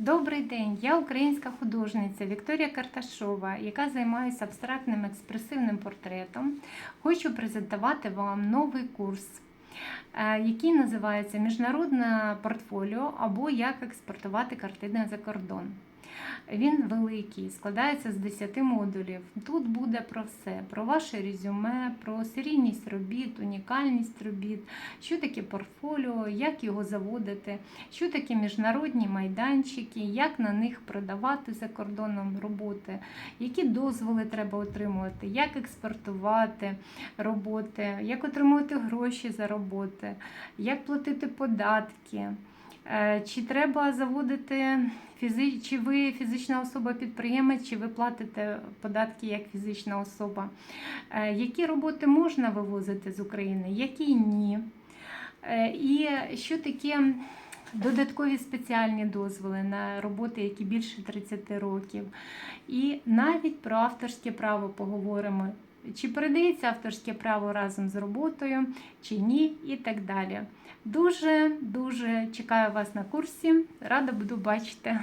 Добрий день, я українська художниця Вікторія Карташова, яка займається абстрактним експресивним портретом. Хочу презентувати вам новий курс, е, який називається Міжнародне портфоліо або Як експортувати картини за кордон. Він великий, складається з 10 модулів. Тут буде про все: про ваше резюме, про серійність робіт, унікальність робіт, що таке портфоліо, як його заводити, що таке міжнародні майданчики, як на них продавати за кордоном роботи, які дозволи треба отримувати, як експортувати роботи, як отримувати гроші за роботи, як платити податки. Е, Чи треба заводити фізи... чи ви фізична особа-підприємець, чи ви платите податки як фізична особа? Е, Які роботи можна вивозити з України, які ні? Е, І що таке додаткові спеціальні дозволи на роботи, які більше 30 років? І навіть про авторське право поговоримо. Чи передається авторське право разом з роботою, чи ні, і так далі. Дуже дуже чекаю вас на курсі. Рада буду бачити.